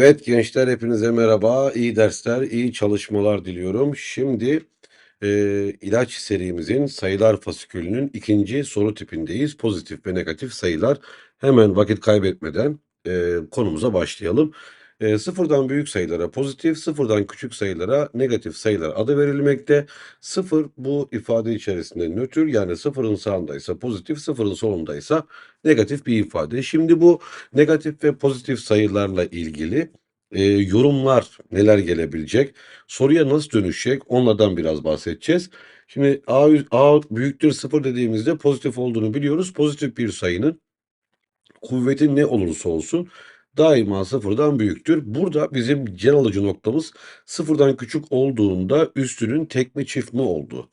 Evet gençler hepinize merhaba. İyi dersler, iyi çalışmalar diliyorum. Şimdi e, ilaç serimizin sayılar fasikülünün ikinci soru tipindeyiz. Pozitif ve negatif sayılar. Hemen vakit kaybetmeden e, konumuza başlayalım. E, sıfırdan büyük sayılara pozitif, sıfırdan küçük sayılara negatif sayılar adı verilmekte. Sıfır bu ifade içerisinde nötr yani sıfırın sağındaysa pozitif, sıfırın solundaysa negatif bir ifade. Şimdi bu negatif ve pozitif sayılarla ilgili e, yorumlar neler gelebilecek? Soruya nasıl dönüşecek? Onlardan biraz bahsedeceğiz. Şimdi a, a büyüktür sıfır dediğimizde pozitif olduğunu biliyoruz. Pozitif bir sayının kuvveti ne olursa olsun daima sıfırdan büyüktür. Burada bizim can alıcı noktamız sıfırdan küçük olduğunda üstünün tek mi çift mi olduğu.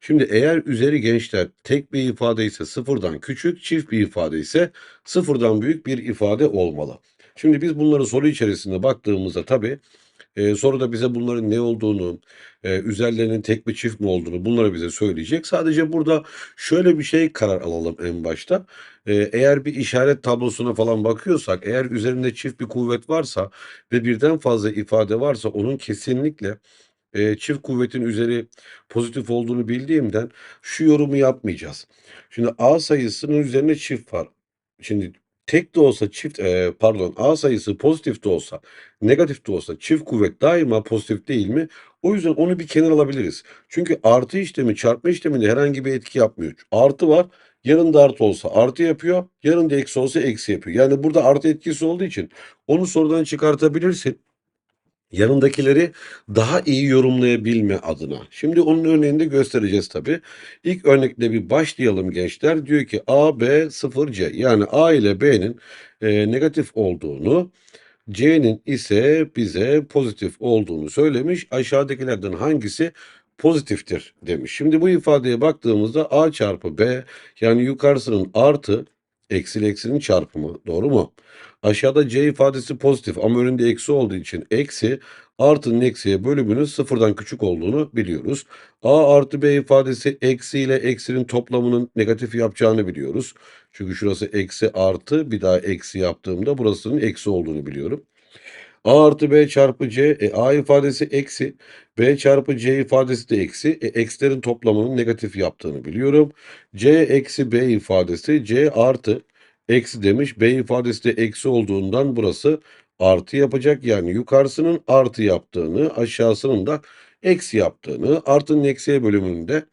Şimdi eğer üzeri gençler tek bir ifade ise sıfırdan küçük, çift bir ifade ise sıfırdan büyük bir ifade olmalı. Şimdi biz bunları soru içerisinde baktığımızda tabii e, soruda bize bunların ne olduğunu, e, üzerlerinin tek mi çift mi olduğunu bunları bize söyleyecek. Sadece burada şöyle bir şey karar alalım en başta. E, eğer bir işaret tablosuna falan bakıyorsak, eğer üzerinde çift bir kuvvet varsa ve birden fazla ifade varsa onun kesinlikle e, çift kuvvetin üzeri pozitif olduğunu bildiğimden şu yorumu yapmayacağız. Şimdi A sayısının üzerine çift var. Şimdi tek de olsa çift e, pardon A sayısı pozitif de olsa negatif de olsa çift kuvvet daima pozitif değil mi? O yüzden onu bir kenara alabiliriz. Çünkü artı işlemi çarpma işleminde herhangi bir etki yapmıyor. Artı var. Yanında artı olsa artı yapıyor. Yanında eksi olsa eksi yapıyor. Yani burada artı etkisi olduğu için onu sorudan çıkartabilirsin yanındakileri daha iyi yorumlayabilme adına. Şimdi onun örneğini de göstereceğiz tabii. İlk örnekle bir başlayalım gençler. Diyor ki A, B, 0, C. Yani A ile B'nin e, negatif olduğunu, C'nin ise bize pozitif olduğunu söylemiş. Aşağıdakilerden hangisi pozitiftir demiş. Şimdi bu ifadeye baktığımızda A çarpı B yani yukarısının artı eksi eksinin çarpımı doğru mu? Aşağıda c ifadesi pozitif ama önünde eksi olduğu için eksi artının eksiye bölümünün sıfırdan küçük olduğunu biliyoruz. a artı b ifadesi eksi ile eksinin toplamının negatif yapacağını biliyoruz. Çünkü şurası eksi artı bir daha eksi yaptığımda burasının eksi olduğunu biliyorum. A artı B çarpı C. E, A ifadesi eksi. B çarpı C ifadesi de eksi. E, eksilerin toplamının negatif yaptığını biliyorum. C eksi B ifadesi C artı eksi demiş. B ifadesi de eksi olduğundan burası artı yapacak. Yani yukarısının artı yaptığını aşağısının da eksi yaptığını artının eksiye bölümünde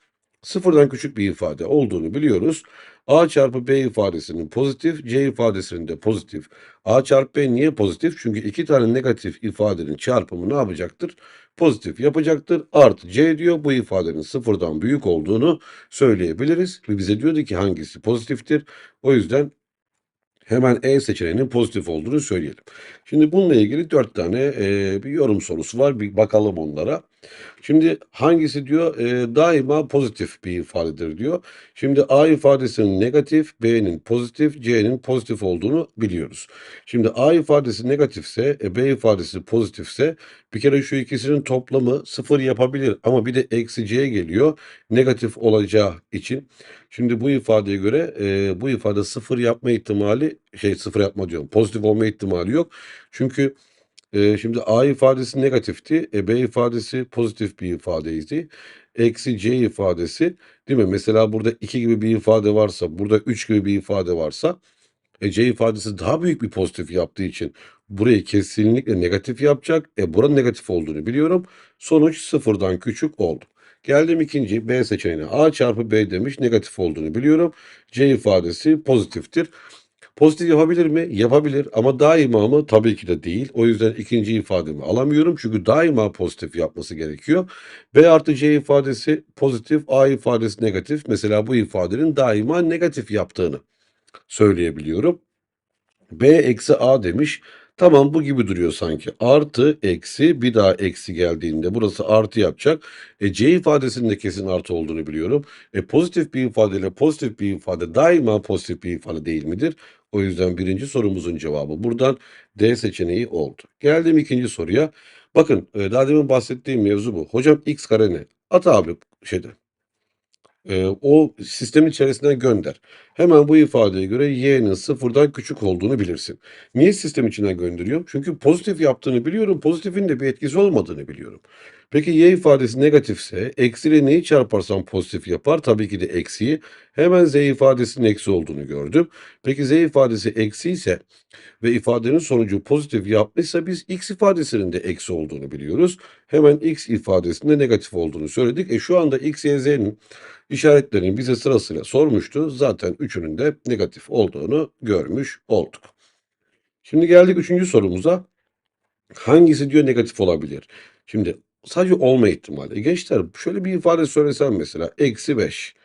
sıfırdan küçük bir ifade olduğunu biliyoruz. A çarpı B ifadesinin pozitif, C ifadesinin de pozitif. A çarpı B niye pozitif? Çünkü iki tane negatif ifadenin çarpımı ne yapacaktır? Pozitif yapacaktır. Artı C diyor bu ifadenin sıfırdan büyük olduğunu söyleyebiliriz. Ve bize diyordu ki hangisi pozitiftir? O yüzden hemen E seçeneğinin pozitif olduğunu söyleyelim. Şimdi bununla ilgili dört tane e, bir yorum sorusu var. Bir bakalım onlara. Şimdi hangisi diyor e, daima pozitif bir ifadedir diyor. Şimdi A ifadesinin negatif, B'nin pozitif, C'nin pozitif olduğunu biliyoruz. Şimdi A ifadesi negatifse, e, B ifadesi pozitifse bir kere şu ikisinin toplamı sıfır yapabilir ama bir de eksi C geliyor negatif olacağı için. Şimdi bu ifadeye göre e, bu ifade sıfır yapma ihtimali şey sıfır yapma diyorum pozitif olma ihtimali yok. Çünkü e, şimdi A ifadesi negatifti. E, B ifadesi pozitif bir ifadeydi. Eksi C ifadesi değil mi? Mesela burada 2 gibi bir ifade varsa burada 3 gibi bir ifade varsa e, C ifadesi daha büyük bir pozitif yaptığı için burayı kesinlikle negatif yapacak. E buranın negatif olduğunu biliyorum. Sonuç sıfırdan küçük oldu. Geldim ikinci B seçeneğine. A çarpı B demiş negatif olduğunu biliyorum. C ifadesi pozitiftir. Pozitif yapabilir mi? Yapabilir ama daima mı? Tabii ki de değil. O yüzden ikinci ifademi alamıyorum. Çünkü daima pozitif yapması gerekiyor. B artı C ifadesi pozitif, A ifadesi negatif. Mesela bu ifadenin daima negatif yaptığını söyleyebiliyorum. B eksi A demiş. Tamam bu gibi duruyor sanki. Artı, eksi, bir daha eksi geldiğinde burası artı yapacak. E, C ifadesinin de kesin artı olduğunu biliyorum. E, pozitif bir ifadeyle pozitif bir ifade daima pozitif bir ifade değil midir? O yüzden birinci sorumuzun cevabı buradan D seçeneği oldu. Geldim ikinci soruya. Bakın e, daha demin bahsettiğim mevzu bu. Hocam x kare ne? At abi şeyde. Eee, o sistemin içerisine gönder. Hemen bu ifadeye göre y'nin sıfırdan küçük olduğunu bilirsin. Niye sistem içinden gönderiyorum? Çünkü pozitif yaptığını biliyorum. Pozitifin de bir etkisi olmadığını biliyorum. Peki y ifadesi negatifse eksiyle neyi çarparsam pozitif yapar? Tabii ki de eksiyi. Hemen z ifadesinin eksi olduğunu gördüm. Peki z ifadesi eksi ise ve ifadenin sonucu pozitif yapmışsa biz x ifadesinin de eksi olduğunu biliyoruz. Hemen x ifadesinde negatif olduğunu söyledik. E şu anda x, y, z'nin işaretlerini bize sırasıyla sormuştu. Zaten üçünün de negatif olduğunu görmüş olduk. Şimdi geldik üçüncü sorumuza. Hangisi diyor negatif olabilir? Şimdi sadece olma ihtimali. E gençler şöyle bir ifade söylesem mesela eksi 5,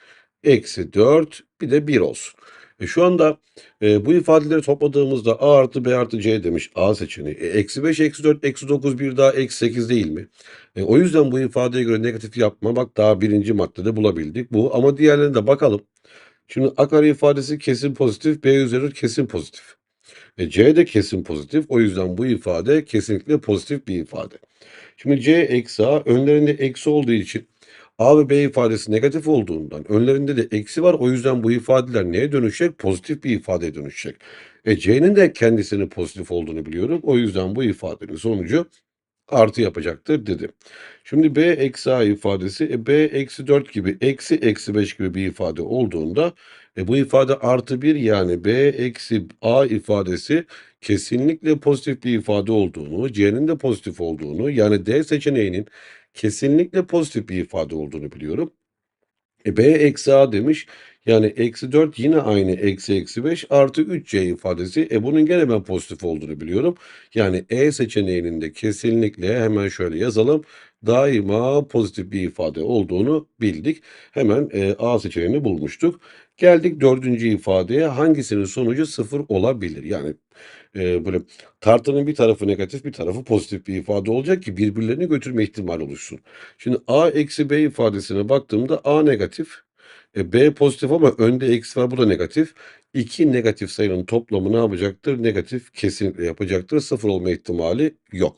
eksi 4 bir de 1 olsun. E şu anda e, bu ifadeleri topladığımızda a artı b artı c demiş a seçeneği. E, eksi 5, eksi 4, eksi 9 bir daha eksi 8 değil mi? E, o yüzden bu ifadeye göre negatif yapma bak daha birinci maddede bulabildik bu. Ama diğerlerine de bakalım. Şimdi a kare ifadesi kesin pozitif, b üzeri kesin pozitif. E, C de kesin pozitif. O yüzden bu ifade kesinlikle pozitif bir ifade. Şimdi C eksi A önlerinde eksi olduğu için A ve B ifadesi negatif olduğundan önlerinde de eksi var. O yüzden bu ifadeler neye dönüşecek? Pozitif bir ifadeye dönüşecek. E C'nin de kendisinin pozitif olduğunu biliyorum. O yüzden bu ifadenin sonucu artı yapacaktır dedim. Şimdi b eksi a ifadesi e, b eksi 4 gibi eksi eksi 5 gibi bir ifade olduğunda e, bu ifade artı 1 yani b eksi a ifadesi kesinlikle pozitif bir ifade olduğunu, c'nin de pozitif olduğunu yani d seçeneğinin kesinlikle pozitif bir ifade olduğunu biliyorum. E, b eksi a demiş. Yani eksi 4 yine aynı eksi eksi 5 artı 3c ifadesi. E bunun gene ben pozitif olduğunu biliyorum. Yani e seçeneğinin de kesinlikle hemen şöyle yazalım. Daima pozitif bir ifade olduğunu bildik. Hemen e, a seçeneğini bulmuştuk. Geldik dördüncü ifadeye. Hangisinin sonucu sıfır olabilir? Yani e, böyle tartının bir tarafı negatif bir tarafı pozitif bir ifade olacak ki birbirlerini götürme ihtimali oluşsun. Şimdi a eksi b ifadesine baktığımda a negatif. E, B pozitif ama önde eksi var bu da negatif. İki negatif sayının toplamı ne yapacaktır? Negatif kesinlikle yapacaktır. Sıfır olma ihtimali yok.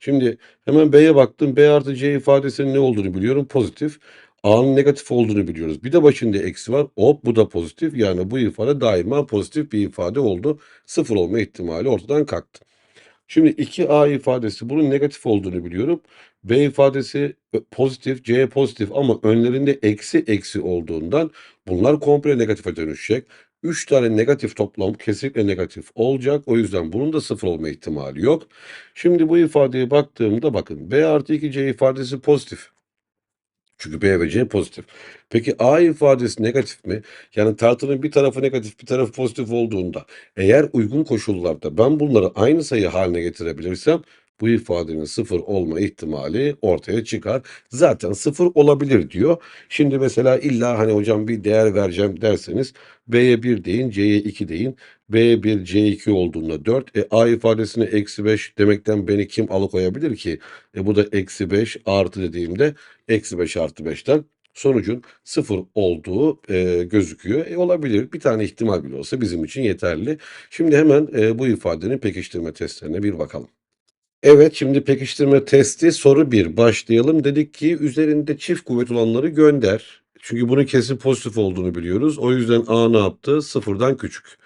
Şimdi hemen B'ye baktım. B artı C ifadesinin ne olduğunu biliyorum. Pozitif. A'nın negatif olduğunu biliyoruz. Bir de başında eksi var. Hop bu da pozitif. Yani bu ifade daima pozitif bir ifade oldu. Sıfır olma ihtimali ortadan kalktı. Şimdi 2A ifadesi bunun negatif olduğunu biliyorum. B ifadesi pozitif, C pozitif ama önlerinde eksi eksi olduğundan bunlar komple negatife dönüşecek. 3 tane negatif toplam kesinlikle negatif olacak. O yüzden bunun da sıfır olma ihtimali yok. Şimdi bu ifadeye baktığımda bakın B artı 2C ifadesi pozitif. Çünkü B ve C pozitif. Peki A ifadesi negatif mi? Yani tartının bir tarafı negatif bir tarafı pozitif olduğunda eğer uygun koşullarda ben bunları aynı sayı haline getirebilirsem bu ifadenin sıfır olma ihtimali ortaya çıkar. Zaten sıfır olabilir diyor. Şimdi mesela illa hani hocam bir değer vereceğim derseniz B'ye 1 deyin, C'ye 2 deyin. B 1, C 2 olduğunda 4. E, A ifadesine eksi 5 demekten beni kim alıkoyabilir ki? E, bu da eksi 5 artı dediğimde eksi 5 artı 5'ten sonucun sıfır olduğu e, gözüküyor. E, olabilir. Bir tane ihtimal bile olsa bizim için yeterli. Şimdi hemen e, bu ifadenin pekiştirme testlerine bir bakalım. Evet, şimdi pekiştirme testi soru 1 başlayalım. Dedik ki üzerinde çift kuvvet olanları gönder. Çünkü bunun kesin pozitif olduğunu biliyoruz. O yüzden A ne yaptı? Sıfırdan küçük.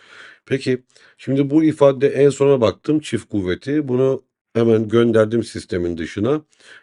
Peki şimdi bu ifade en sona baktım çift kuvveti. Bunu hemen gönderdim sistemin dışına.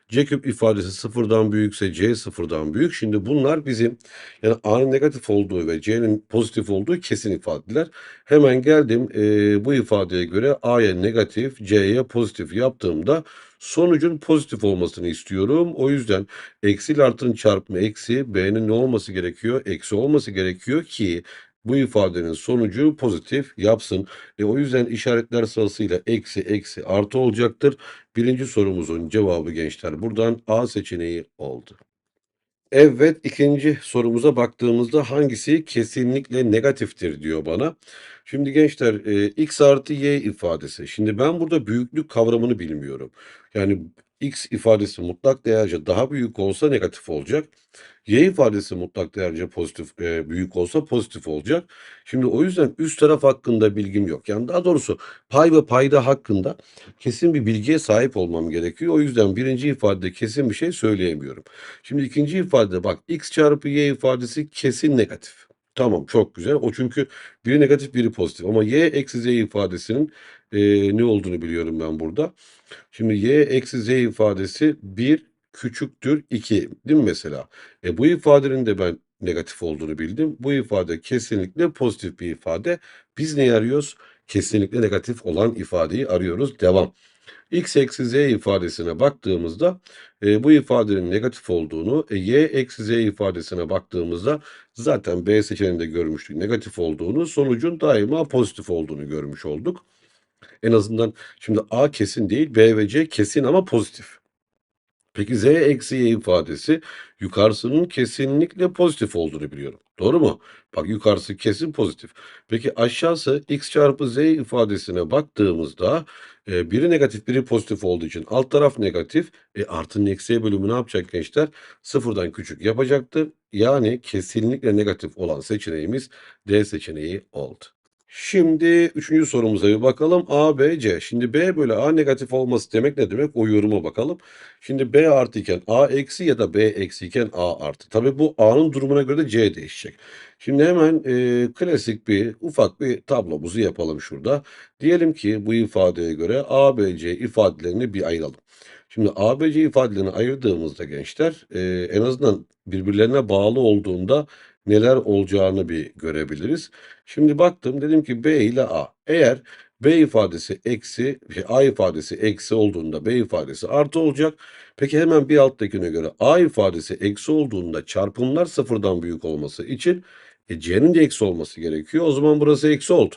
Küp ifadesi sıfırdan büyükse C sıfırdan büyük. Şimdi bunlar bizim yani A'nın negatif olduğu ve C'nin pozitif olduğu kesin ifadeler. Hemen geldim e, bu ifadeye göre A'ya negatif, C'ye pozitif yaptığımda sonucun pozitif olmasını istiyorum. O yüzden eksi ile artının çarpımı eksi, B'nin ne olması gerekiyor? Eksi olması gerekiyor ki bu ifadenin sonucu pozitif yapsın. E, o yüzden işaretler sırasıyla eksi eksi artı olacaktır. Birinci sorumuzun cevabı gençler buradan A seçeneği oldu. Evet, ikinci sorumuza baktığımızda hangisi kesinlikle negatiftir diyor bana. Şimdi gençler e, x artı y ifadesi. Şimdi ben burada büyüklük kavramını bilmiyorum. Yani X ifadesi mutlak değerce daha büyük olsa negatif olacak. Y ifadesi mutlak değerce pozitif e, büyük olsa pozitif olacak. Şimdi o yüzden üst taraf hakkında bilgim yok. Yani daha doğrusu pay ve payda hakkında kesin bir bilgiye sahip olmam gerekiyor. O yüzden birinci ifadede kesin bir şey söyleyemiyorum. Şimdi ikinci ifadede bak x çarpı y ifadesi kesin negatif. Tamam çok güzel. O çünkü biri negatif biri pozitif. Ama y eksi z ifadesinin e, ne olduğunu biliyorum ben burada. Şimdi y eksi z ifadesi 1 küçüktür 2 değil mi mesela? E, bu ifadenin de ben negatif olduğunu bildim. Bu ifade kesinlikle pozitif bir ifade. Biz ne arıyoruz? Kesinlikle negatif olan ifadeyi arıyoruz. Devam. X eksi z ifadesine baktığımızda e, bu ifadenin negatif olduğunu, e, y eksi z ifadesine baktığımızda zaten B seçeneğinde görmüştük negatif olduğunu, sonucun daima pozitif olduğunu görmüş olduk. En azından şimdi A kesin değil, B ve C kesin ama pozitif. Peki Z eksi Y ifadesi yukarısının kesinlikle pozitif olduğunu biliyorum. Doğru mu? Bak yukarısı kesin pozitif. Peki aşağısı x çarpı z ifadesine baktığımızda e, biri negatif biri pozitif olduğu için alt taraf negatif. E, artının eksiye bölümü ne yapacak gençler? Sıfırdan küçük yapacaktır. Yani kesinlikle negatif olan seçeneğimiz D seçeneği oldu. Şimdi üçüncü sorumuza bir bakalım. A, B, C. Şimdi B bölü A negatif olması demek ne demek? O yoruma bakalım. Şimdi B artı iken A eksi ya da B eksi iken A artı. Tabii bu A'nın durumuna göre de C değişecek. Şimdi hemen e, klasik bir ufak bir tablomuzu yapalım şurada. Diyelim ki bu ifadeye göre A, B, C ifadelerini bir ayıralım. Şimdi A, B, C ifadelerini ayırdığımızda gençler e, en azından birbirlerine bağlı olduğunda neler olacağını bir görebiliriz. Şimdi baktım dedim ki B ile A. Eğer B ifadesi eksi, A ifadesi eksi olduğunda B ifadesi artı olacak. Peki hemen bir alttakine göre A ifadesi eksi olduğunda çarpımlar sıfırdan büyük olması için e, C'nin de eksi olması gerekiyor. O zaman burası eksi oldu.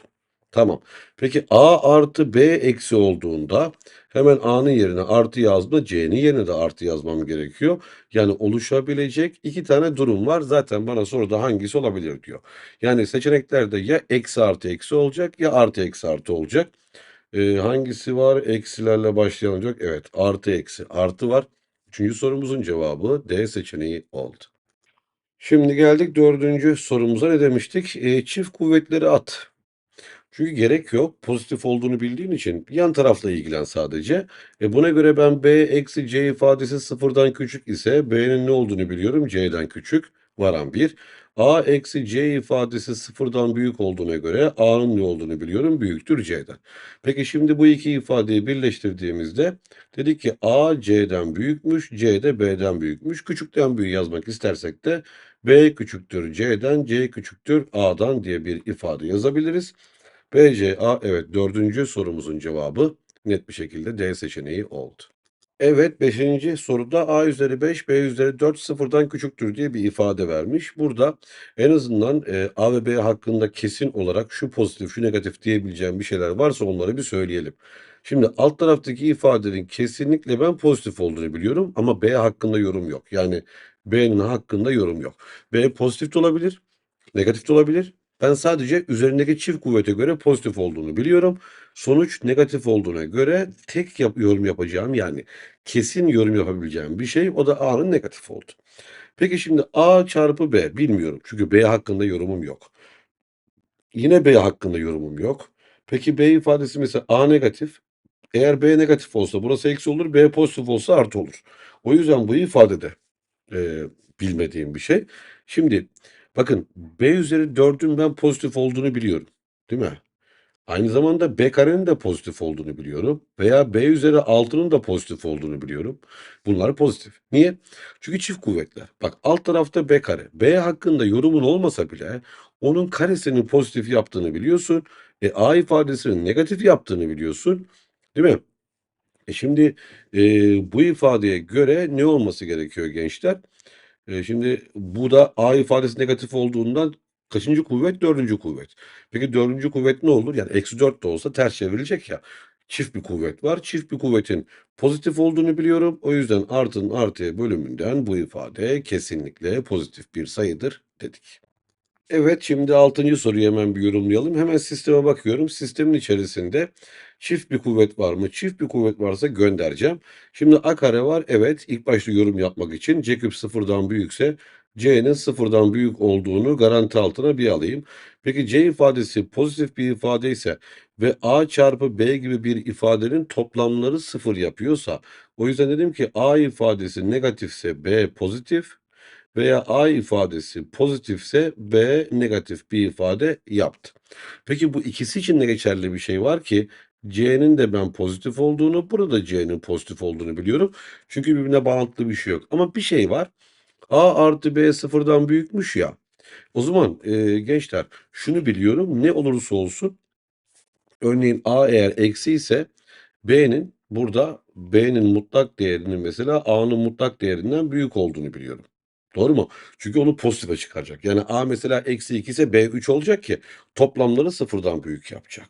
Tamam. Peki A artı B eksi olduğunda hemen A'nın yerine artı yazdığımda C'nin yerine de artı yazmam gerekiyor. Yani oluşabilecek iki tane durum var. Zaten bana soruda hangisi olabilir diyor. Yani seçeneklerde ya eksi artı eksi olacak ya artı eksi artı olacak. Ee, hangisi var? Eksilerle başlayan olacak. Evet artı eksi artı var. Üçüncü sorumuzun cevabı D seçeneği oldu. Şimdi geldik dördüncü sorumuza ne demiştik? E, çift kuvvetleri at. Çünkü gerek yok. Pozitif olduğunu bildiğin için yan tarafla ilgilen sadece. E buna göre ben B eksi C ifadesi sıfırdan küçük ise B'nin ne olduğunu biliyorum. C'den küçük. Varan 1. A eksi C ifadesi sıfırdan büyük olduğuna göre A'nın ne olduğunu biliyorum. Büyüktür C'den. Peki şimdi bu iki ifadeyi birleştirdiğimizde dedik ki A C'den büyükmüş, C de B'den büyükmüş. Küçükten büyük yazmak istersek de B küçüktür C'den, C küçüktür A'dan diye bir ifade yazabiliriz. BCA evet dördüncü sorumuzun cevabı net bir şekilde D seçeneği oldu. Evet 5. soruda A üzeri 5, B üzeri 4 sıfırdan küçüktür diye bir ifade vermiş. Burada en azından e, A ve B hakkında kesin olarak şu pozitif, şu negatif diyebileceğim bir şeyler varsa onları bir söyleyelim. Şimdi alt taraftaki ifadenin kesinlikle ben pozitif olduğunu biliyorum ama B hakkında yorum yok. Yani B'nin hakkında yorum yok. B pozitif de olabilir, negatif de olabilir. Ben sadece üzerindeki çift kuvvete göre pozitif olduğunu biliyorum. Sonuç negatif olduğuna göre tek yap yorum yapacağım yani kesin yorum yapabileceğim bir şey o da A'nın negatif oldu. Peki şimdi A çarpı B bilmiyorum çünkü B hakkında yorumum yok. Yine B hakkında yorumum yok. Peki B ifadesi mesela A negatif. Eğer B negatif olsa burası eksi olur, B pozitif olsa artı olur. O yüzden bu ifadede e, bilmediğim bir şey. Şimdi bakın B üzeri 4'ün ben pozitif olduğunu biliyorum. Değil mi? Aynı zamanda B karenin de pozitif olduğunu biliyorum. Veya B üzeri 6'nın da pozitif olduğunu biliyorum. Bunlar pozitif. Niye? Çünkü çift kuvvetler. Bak alt tarafta B kare. B hakkında yorumun olmasa bile onun karesinin pozitif yaptığını biliyorsun. E, A ifadesinin negatif yaptığını biliyorsun. Değil mi? E şimdi e, bu ifadeye göre ne olması gerekiyor gençler? E, şimdi bu da A ifadesi negatif olduğundan kaçıncı kuvvet? Dördüncü kuvvet. Peki dördüncü kuvvet ne olur? Yani eksi dört de olsa ters çevrilecek ya. Çift bir kuvvet var. Çift bir kuvvetin pozitif olduğunu biliyorum. O yüzden artının artıya bölümünden bu ifade kesinlikle pozitif bir sayıdır dedik. Evet şimdi altıncı soruyu hemen bir yorumlayalım. Hemen sisteme bakıyorum. Sistemin içerisinde Çift bir kuvvet var mı? Çift bir kuvvet varsa göndereceğim. Şimdi a kare var. Evet ilk başta yorum yapmak için c küp sıfırdan büyükse c'nin sıfırdan büyük olduğunu garanti altına bir alayım. Peki c ifadesi pozitif bir ifade ise ve a çarpı b gibi bir ifadenin toplamları sıfır yapıyorsa o yüzden dedim ki a ifadesi negatifse b pozitif veya a ifadesi pozitifse b negatif bir ifade yaptı. Peki bu ikisi için de geçerli bir şey var ki c'nin de ben pozitif olduğunu, burada c'nin pozitif olduğunu biliyorum. Çünkü birbirine bağlantılı bir şey yok. Ama bir şey var. a artı b sıfırdan büyükmüş ya. O zaman e, gençler şunu biliyorum. Ne olursa olsun örneğin a eğer eksi ise b'nin burada b'nin mutlak değerinin mesela a'nın mutlak değerinden büyük olduğunu biliyorum. Doğru mu? Çünkü onu pozitife çıkaracak. Yani a mesela eksi 2 ise b 3 olacak ki toplamları sıfırdan büyük yapacak.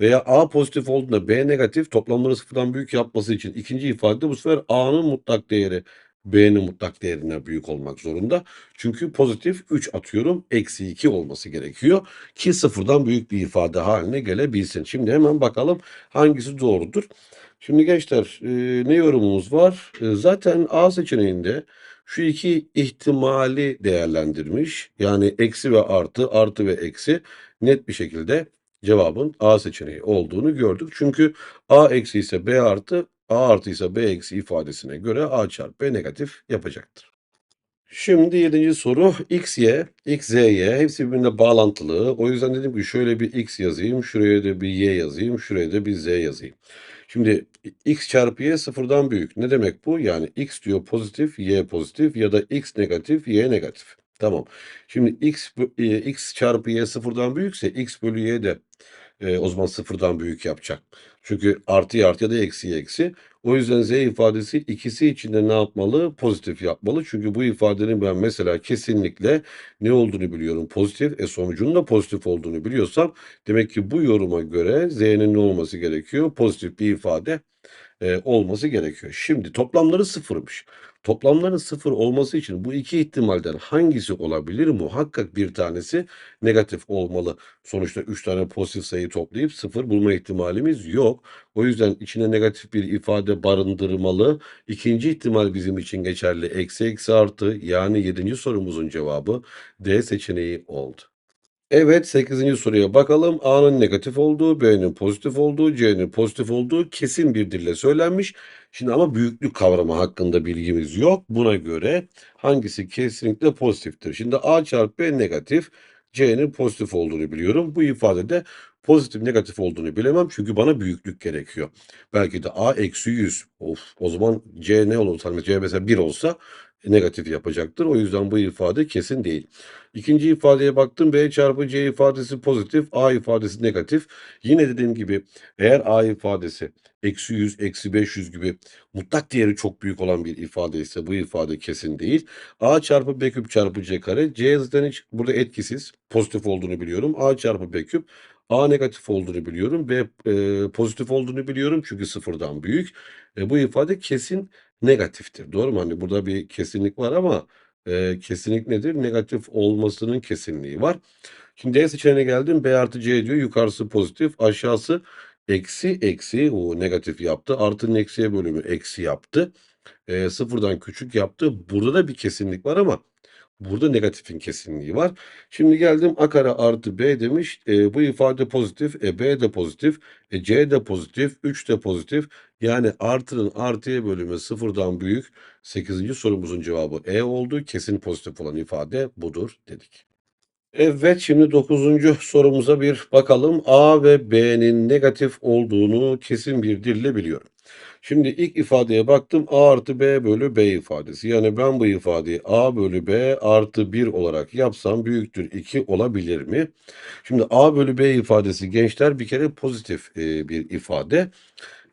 Veya a pozitif olduğunda b negatif toplamları sıfırdan büyük yapması için ikinci ifade bu sefer a'nın mutlak değeri b'nin mutlak değerinden büyük olmak zorunda. Çünkü pozitif 3 atıyorum eksi 2 olması gerekiyor ki sıfırdan büyük bir ifade haline gelebilsin. Şimdi hemen bakalım hangisi doğrudur. Şimdi gençler e, ne yorumumuz var? E, zaten A seçeneğinde şu iki ihtimali değerlendirmiş. Yani eksi ve artı, artı ve eksi net bir şekilde cevabın A seçeneği olduğunu gördük. Çünkü A eksi ise B artı, A artı ise B eksi ifadesine göre A çarpı B negatif yapacaktır. Şimdi yedinci soru x, y, x, z, y hepsi birbirine bağlantılı. O yüzden dedim ki şöyle bir x yazayım, şuraya da bir y yazayım, şuraya da bir z yazayım. Şimdi x çarpı y sıfırdan büyük. Ne demek bu? Yani x diyor pozitif, y pozitif ya da x negatif, y negatif. Tamam. Şimdi x, e, x çarpı y sıfırdan büyükse x bölü y de e, o zaman sıfırdan büyük yapacak. Çünkü artı artı ya da eksi eksi. O yüzden z ifadesi ikisi içinde ne yapmalı? Pozitif yapmalı. Çünkü bu ifadenin ben mesela kesinlikle ne olduğunu biliyorum. Pozitif. E sonucunun da pozitif olduğunu biliyorsam demek ki bu yoruma göre z'nin ne olması gerekiyor? Pozitif bir ifade e, olması gerekiyor. Şimdi toplamları sıfırmış. Toplamların sıfır olması için bu iki ihtimalden hangisi olabilir? Muhakkak bir tanesi negatif olmalı. Sonuçta üç tane pozitif sayı toplayıp sıfır bulma ihtimalimiz yok. O yüzden içine negatif bir ifade barındırmalı. İkinci ihtimal bizim için geçerli. Eksi eksi artı yani yedinci sorumuzun cevabı D seçeneği oldu. Evet 8. soruya bakalım. A'nın negatif olduğu, B'nin pozitif olduğu, C'nin pozitif olduğu kesin bir dille söylenmiş. Şimdi ama büyüklük kavramı hakkında bilgimiz yok. Buna göre hangisi kesinlikle pozitiftir? Şimdi A çarpı B negatif, C'nin pozitif olduğunu biliyorum. Bu ifadede pozitif negatif olduğunu bilemem çünkü bana büyüklük gerekiyor. Belki de A eksi 100. Of, o zaman C ne olur? C mesela 1 olsa negatif yapacaktır. O yüzden bu ifade kesin değil. İkinci ifadeye baktım. B çarpı C ifadesi pozitif. A ifadesi negatif. Yine dediğim gibi eğer A ifadesi eksi 100, eksi 500 gibi mutlak değeri çok büyük olan bir ifade ise bu ifade kesin değil. A çarpı B küp çarpı C kare. C zaten hiç burada etkisiz. Pozitif olduğunu biliyorum. A çarpı B küp. A negatif olduğunu biliyorum. B e, pozitif olduğunu biliyorum. Çünkü sıfırdan büyük. E, bu ifade kesin negatiftir. Doğru mu? Hani burada bir kesinlik var ama e, kesinlik nedir? Negatif olmasının kesinliği var. Şimdi D seçeneğine geldim. B artı C diyor. Yukarısı pozitif. Aşağısı eksi eksi. O negatif yaptı. Artının eksiye bölümü eksi yaptı. E, sıfırdan küçük yaptı. Burada da bir kesinlik var ama Burada negatifin kesinliği var. Şimdi geldim a kare artı b demiş. E, bu ifade pozitif. E, b de pozitif. E, c de pozitif. 3 de pozitif. Yani artının artıya bölümü sıfırdan büyük. 8. sorumuzun cevabı E oldu. Kesin pozitif olan ifade budur dedik. Evet şimdi 9. sorumuza bir bakalım. A ve B'nin negatif olduğunu kesin bir dille biliyorum. Şimdi ilk ifadeye baktım. A artı B bölü B ifadesi. Yani ben bu ifadeyi A bölü B artı 1 olarak yapsam büyüktür 2 olabilir mi? Şimdi A bölü B ifadesi gençler bir kere pozitif e, bir ifade.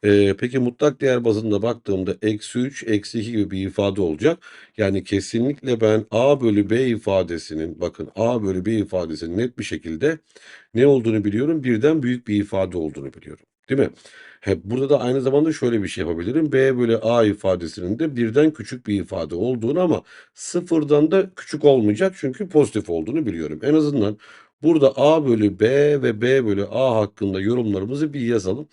E, peki mutlak değer bazında baktığımda eksi 3, eksi 2 gibi bir ifade olacak. Yani kesinlikle ben A bölü B ifadesinin bakın A bölü B ifadesinin net bir şekilde ne olduğunu biliyorum. Birden büyük bir ifade olduğunu biliyorum. Değil mi? He, burada da aynı zamanda şöyle bir şey yapabilirim. B bölü A ifadesinin de birden küçük bir ifade olduğunu ama sıfırdan da küçük olmayacak çünkü pozitif olduğunu biliyorum. En azından burada A bölü B ve B bölü A hakkında yorumlarımızı bir yazalım.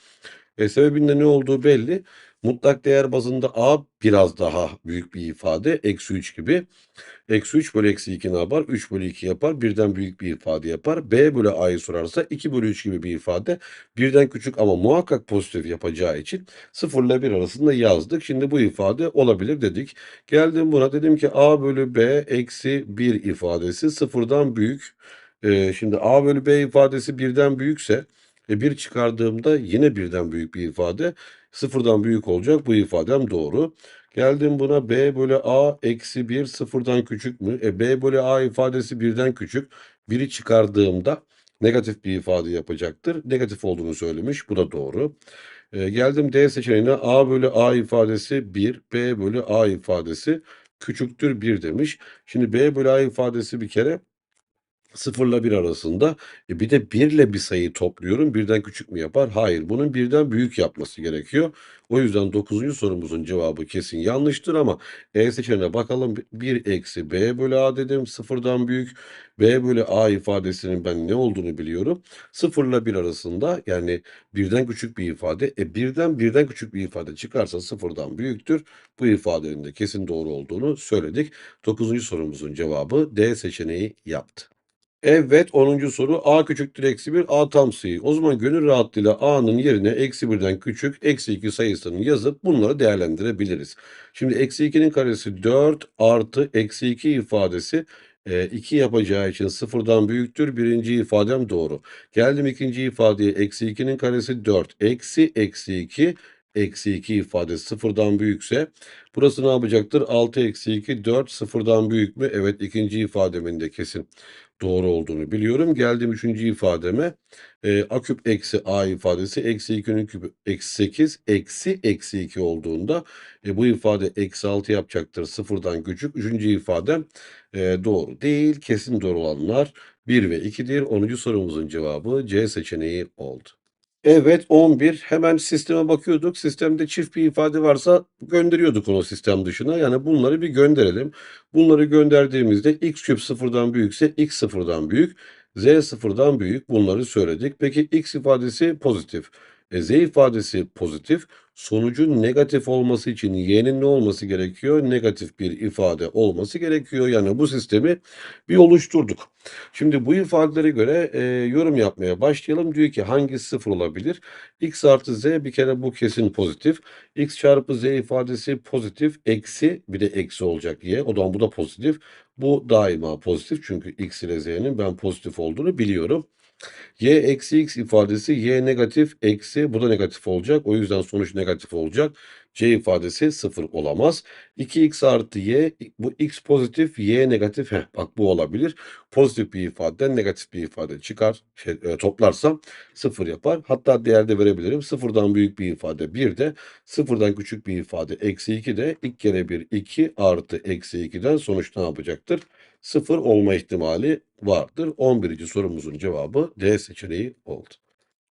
E, sebebinin de ne olduğu belli. Mutlak değer bazında A biraz daha büyük bir ifade. Eksi 3 gibi. Eksi 3 bölü eksi 2 ne yapar? 3 bölü 2 yapar. Birden büyük bir ifade yapar. B bölü A'yı sorarsa 2 bölü 3 gibi bir ifade. Birden küçük ama muhakkak pozitif yapacağı için 0 ile 1 arasında yazdık. Şimdi bu ifade olabilir dedik. Geldim buna dedim ki A bölü B eksi 1 ifadesi sıfırdan büyük. Ee, şimdi A bölü B ifadesi birden büyükse e, 1 çıkardığımda yine birden büyük bir ifade. Sıfırdan büyük olacak. Bu ifadem doğru. Geldim buna B bölü A eksi 1 sıfırdan küçük mü? E, B bölü A ifadesi birden küçük. 1'i çıkardığımda negatif bir ifade yapacaktır. Negatif olduğunu söylemiş. Bu da doğru. E, geldim D seçeneğine A bölü A ifadesi 1, B bölü A ifadesi küçüktür 1 demiş. Şimdi B bölü A ifadesi bir kere 0 ile 1 arasında. E bir de 1 ile bir sayıyı topluyorum. Birden küçük mü yapar? Hayır. Bunun birden büyük yapması gerekiyor. O yüzden 9. sorumuzun cevabı kesin yanlıştır ama E seçeneğine bakalım. 1 eksi B bölü A dedim. Sıfırdan büyük. B bölü A ifadesinin ben ne olduğunu biliyorum. 0 ile 1 arasında yani birden küçük bir ifade. E birden birden küçük bir ifade çıkarsa sıfırdan büyüktür. Bu ifadenin de kesin doğru olduğunu söyledik. 9. sorumuzun cevabı D seçeneği yaptı. Evet 10. soru a küçüktür eksi 1 a tam sayı. O zaman gönül rahatlığıyla a'nın yerine eksi 1'den küçük eksi 2 sayısını yazıp bunları değerlendirebiliriz. Şimdi eksi 2'nin karesi 4 artı eksi 2 ifadesi 2 yapacağı için sıfırdan büyüktür. Birinci ifadem doğru. Geldim ikinci ifadeye eksi 2'nin karesi 4 eksi eksi 2 eksi 2 ifadesi sıfırdan büyükse burası ne yapacaktır? 6 eksi 2 4 sıfırdan büyük mü? Evet ikinci ifademin de kesin doğru olduğunu biliyorum. Geldim üçüncü ifademe. E, a küp eksi a ifadesi eksi 2'nin küpü eksi 8 eksi eksi 2 olduğunda e, bu ifade eksi 6 yapacaktır. Sıfırdan küçük. Üçüncü ifadem e, doğru değil. Kesin doğru olanlar 1 ve 2'dir. 10. sorumuzun cevabı C seçeneği oldu. Evet 11 hemen sisteme bakıyorduk. Sistemde çift bir ifade varsa gönderiyorduk onu sistem dışına. Yani bunları bir gönderelim. Bunları gönderdiğimizde x küp sıfırdan büyükse x sıfırdan büyük. Z sıfırdan büyük bunları söyledik. Peki x ifadesi pozitif. E, z ifadesi pozitif. Sonucun negatif olması için y'nin ne olması gerekiyor? Negatif bir ifade olması gerekiyor. Yani bu sistemi bir oluşturduk. Şimdi bu ifadelere göre e, yorum yapmaya başlayalım. Diyor ki hangisi sıfır olabilir? x artı z bir kere bu kesin pozitif. x çarpı z ifadesi pozitif. Eksi bir de eksi olacak y. O zaman bu da pozitif. Bu daima pozitif. Çünkü x ile z'nin ben pozitif olduğunu biliyorum. Y eksi x ifadesi y negatif eksi bu da negatif olacak. O yüzden sonuç negatif olacak. C ifadesi sıfır olamaz. 2x artı y bu x pozitif y negatif. Heh, bak bu olabilir. Pozitif bir ifadeden negatif bir ifade çıkar. Şey, e, toplarsam sıfır yapar. Hatta değer de verebilirim. Sıfırdan büyük bir ifade 1 de sıfırdan küçük bir ifade eksi 2 de ilk kere 1 2 artı eksi 2'den sonuç ne yapacaktır? Sıfır olma ihtimali vardır. 11. sorumuzun cevabı D seçeneği oldu.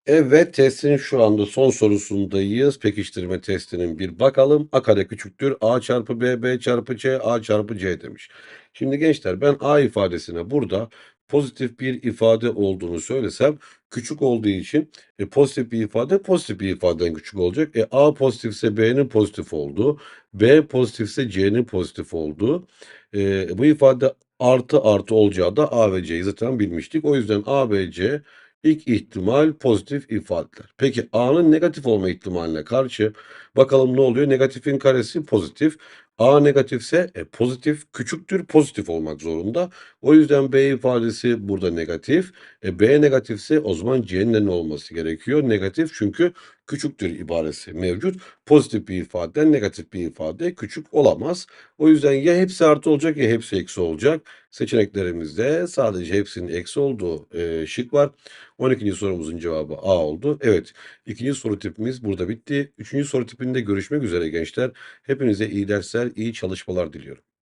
Evet testin şu anda son sorusundayız. Pekiştirme testinin bir bakalım. A kare küçüktür. A çarpı B, B çarpı C, A çarpı C demiş. Şimdi gençler ben A ifadesine burada pozitif bir ifade olduğunu söylesem küçük olduğu için e, pozitif bir ifade pozitif bir ifadeden küçük olacak. E, A pozitifse B'nin pozitif olduğu, B pozitifse C'nin pozitif olduğu. E, bu ifade artı artı olacağı da A ve C'yi zaten bilmiştik. O yüzden A ve C ilk ihtimal pozitif ifadeler. Peki A'nın negatif olma ihtimaline karşı bakalım ne oluyor? Negatifin karesi pozitif. A negatifse e, pozitif küçüktür pozitif olmak zorunda. O yüzden B ifadesi burada negatif. E, B negatifse o zaman C'nin ne olması gerekiyor? Negatif çünkü küçüktür ibaresi mevcut. Pozitif bir ifadeden negatif bir ifade küçük olamaz. O yüzden ya hepsi artı olacak ya hepsi eksi olacak. Seçeneklerimizde sadece hepsinin eksi olduğu e, şık var. 12. sorumuzun cevabı A oldu. Evet ikinci soru tipimiz burada bitti. Üçüncü soru tipinde görüşmek üzere gençler. Hepinize iyi dersler, iyi çalışmalar diliyorum.